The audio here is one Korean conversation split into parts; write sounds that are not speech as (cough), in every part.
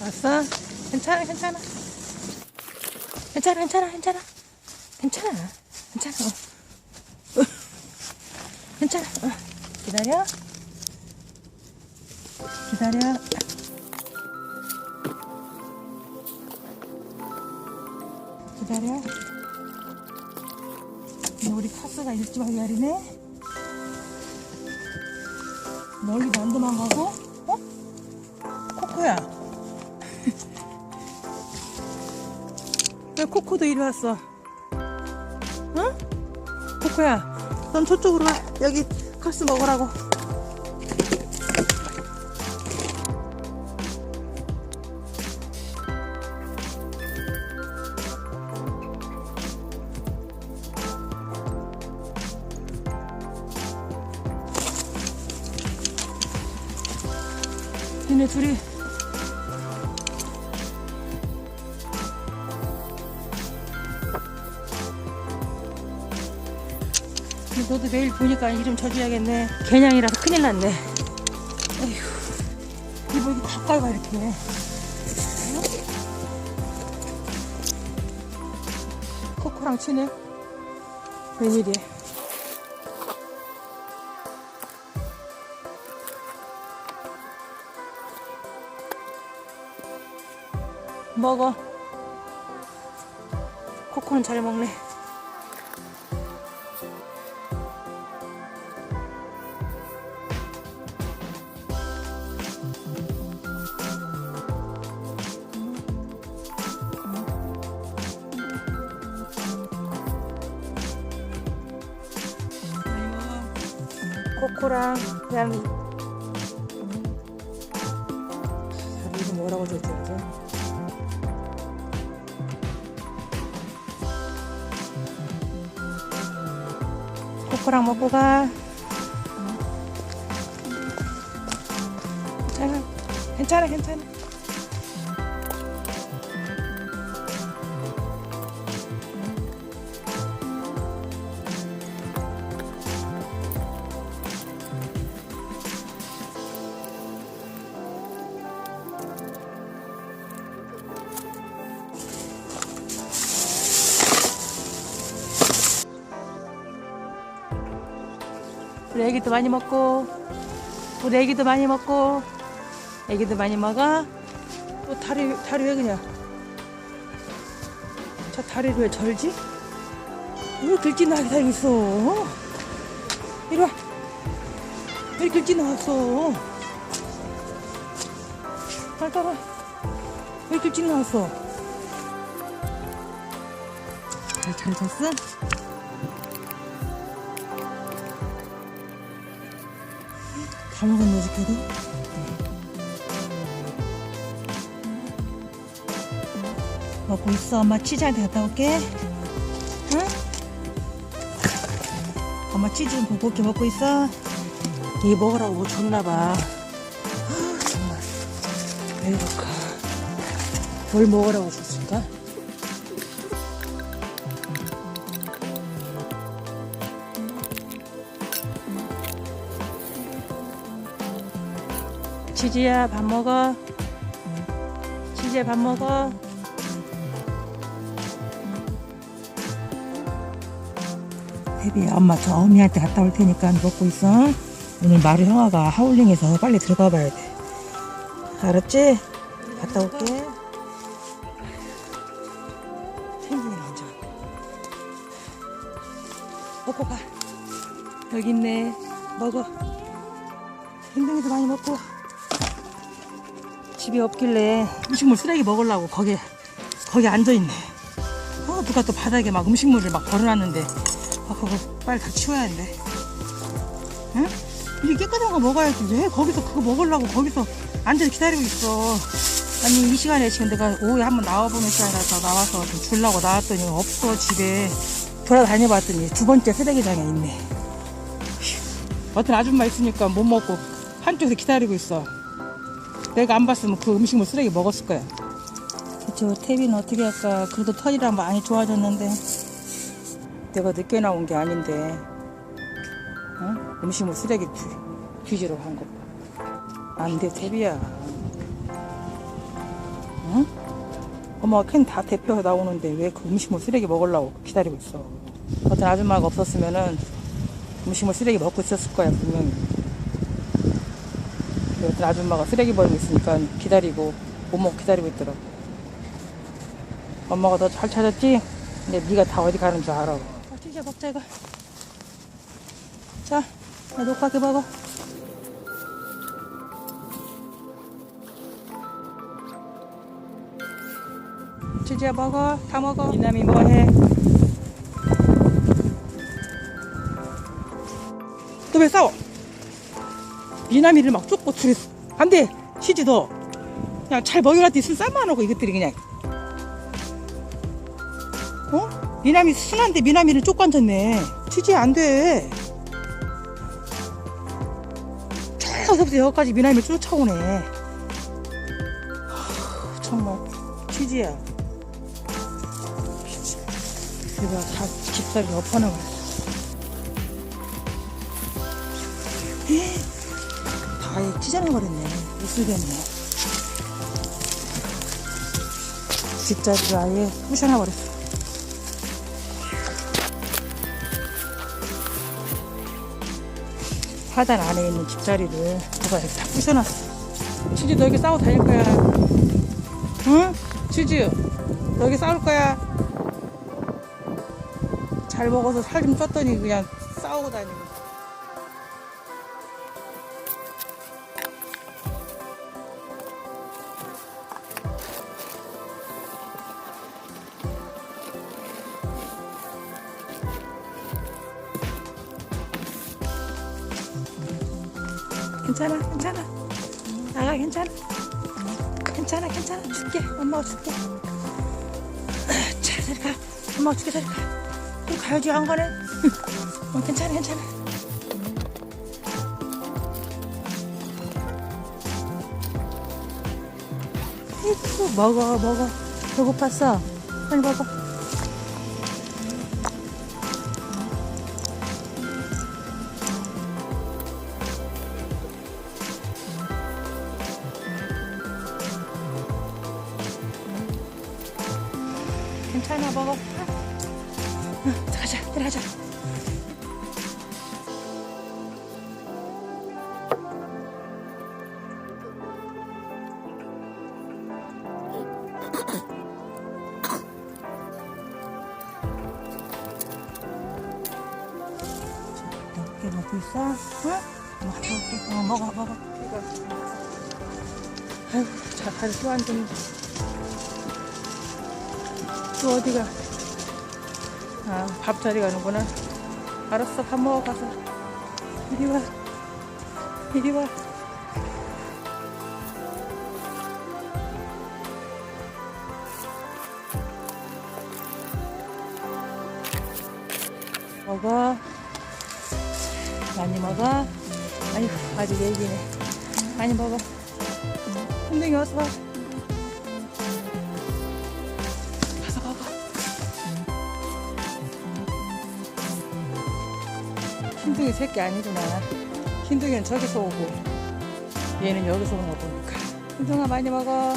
왔어? 괜찮아, 괜찮아. 괜찮아, 괜찮아, 괜찮아. 괜찮아. 괜찮아. 어. 어. (laughs) 괜찮아. 어. 기다려. 기다려. 기다려. 우리 카스가 일주일이네. 멀리도 안 도망가고, 왜 코코도 이리 왔어? 응? 코코야, 넌 저쪽으로 와. 여기 카스 먹으라고. 니네 둘이 너도 매일 보니까 이름 져줘야겠네 개냥이라서 큰일 났네 에휴 이거 이거 가까이 가 이렇게 응? 코코랑 치네 웬일이야 먹어. 코코는 잘 먹네. 코코랑 그냥 이거 뭐라고 적지 이제? 코코랑 먹고 가. 괜찮아, 괜찮아, 괜찮아. 우리 애기도 많이 먹고, 우리 애기도 많이 먹고, 애기도 많이 먹어. 또 다리, 다리 왜 그냥? 저 다리를 왜 절지? 왜 글짓나게 다니고 있어? 이리 와. 왜 글짓나왔어? 빨리 따라. 왜 글짓나왔어? 잘, 잘 잤어? 다 먹었네, 지켜도. 먹고 있어. 엄마 치즈한테 갔다 올게. 응? 엄마 치즈 좀 고급게 먹고 있어. 이게 먹으라고 뭐 줬나봐. 정말. 왜 이럴까. 뭘 먹으라고 줬을 까? 치즈야 밥 먹어. 치즈야 밥 먹어. 혜비야 엄마 저 어미한테 갔다 올 테니까 먹고 있어. 오늘 마루 형아가 하울링해서 빨리 들어가 봐야 돼. 알았지? 갔다 올게. 펭귄이 먼저 먹고 가. 여기 있네. 먹어. 댕댕이도 많이 먹고 집에 없길래 음식물 쓰레기 먹으려고 거기 거기 앉아 있네. 어 누가 또 바닥에 막 음식물을 막 버려놨는데 아 그거 빨리 다 치워야 하는데. 응? 이 깨끗한 거 먹어야지 왜 거기서 그거 먹으려고 거기서 앉아서 기다리고 있어. 아니 이 시간에 지금 내가 오후에 한번 나와보는 시간이라서 나와서 좀 주려고 나왔더니 없어 집에 돌아다녀 봤더니 두 번째 쓰레기장에 있네. 휴, 어떤 아줌마 있으니까 못 먹고 한쪽에서 기다리고 있어. 내가 안 봤으면 그 음식물 쓰레기 먹었을 거야. 그쵸, 태비는 어떻게 할까. 그래도 털이랑 많이 좋아졌는데. 내가 늦게 나온 게 아닌데. 어? 음식물 쓰레기 규, 규제로 한 거. 안 돼, 태비야. 응? 엄마가 캔 다 대표해 나오는데 왜 그 음식물 쓰레기 먹으려고 기다리고 있어. 어떤 아줌마가 없었으면은 음식물 쓰레기 먹고 있었을 거야, 분명히. 근데 어떤 아줌마가 쓰레기 버리고 있으니까 기다리고, 못 먹고 기다리고 있더라고. 엄마가 너 잘 찾았지? 근데 네가 다 어디 가는 줄 알아. 아, 진짜 먹자, 이거. 자, 나 녹화게 먹어. 치즈야 먹어 다 먹어 이남이 뭐해 너왜 싸워 미남이를 막 쫓고 둘이 안돼 너 그냥 잘 먹여놨더니 술 쌈만하고 이것들이 그냥. 어? 미남이 순한데 미남이를 쫓고 앉았네. 치즈야 안돼. 저서부터 여기까지 미남이 쫓아오네. 하, 정말 치즈야. 내가 다 집살이 엎어나 고다 찢어내버렸네. 못 쓰겠네. 뒷자리를 아예 부셔놔버렸어. 하단 안에 있는 뒷자리를 누가 이렇게 다 부셔놨어. 치즈 너 여기 싸워 다닐 거야. 응? 치즈 너 여기 싸울 거야. 잘 먹어서 살 좀 쪘더니 그냥 싸우고 다니고. 괜찮아, 괜찮아. 나가, 괜찮아. 괜찮아, 괜찮아. 줄게. 엄마가 줄게. 자, 저리 가. 엄마가 줄게, 저리 가. 또 가야지 한 거네. (clears throat) 어, 괜찮아, 괜찮아. 이거 먹어, 먹어. 배고팠어. 빨리 먹어. 먹어. 응, 들어가자, 들어가자. 어, 먹어, 먹어. 아이고, 자, 다리 또안 되는 또 어디가? 아, 밥자리 가는구나. 알았어, 밥 먹어 가서. 이리 와. 이리 와. 먹어. 많이 먹어. 아이고, 아주 얘기네. 많이 먹어. 힘들게 어서 와. 흰둥이 새끼 아니구나. 흰둥이는 저기서 오고, 얘는 여기서 오는 거 보니까. 흰둥아 많이 먹어.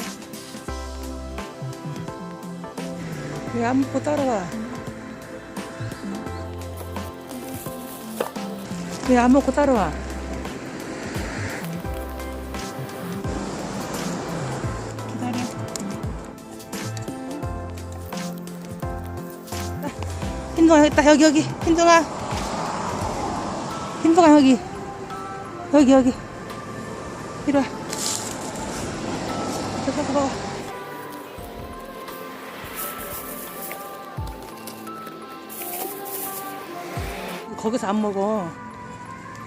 왜 안 먹고 따라와? 왜 안 먹고 따라와? 기다려. 흰둥아 여기 여기 여기 흰둥아 흰둥아 여기. 여기 여기. 이리 와. 저거 먹어 거기서 안 먹어.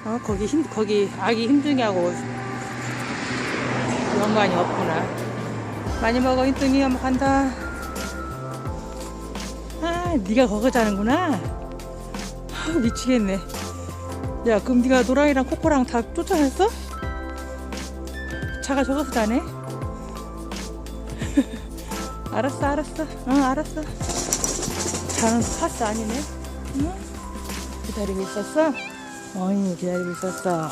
어 거기 힘 거기 아기 힘둥이하고 연관이 없구나. 많이 먹어 힘둥이. 엄마 간다. 아, 네가 거기 자는구나. 아, 미치겠네. 야, 그럼 네가 노랑이랑 코코랑 다 쫓아냈어? 차가 저기서 자네? (laughs) 알았어, 알았어. 응, 알았어. 자는 파스 아니네? 응? 기다리고 있었어? 어이, 기다리고 있었어.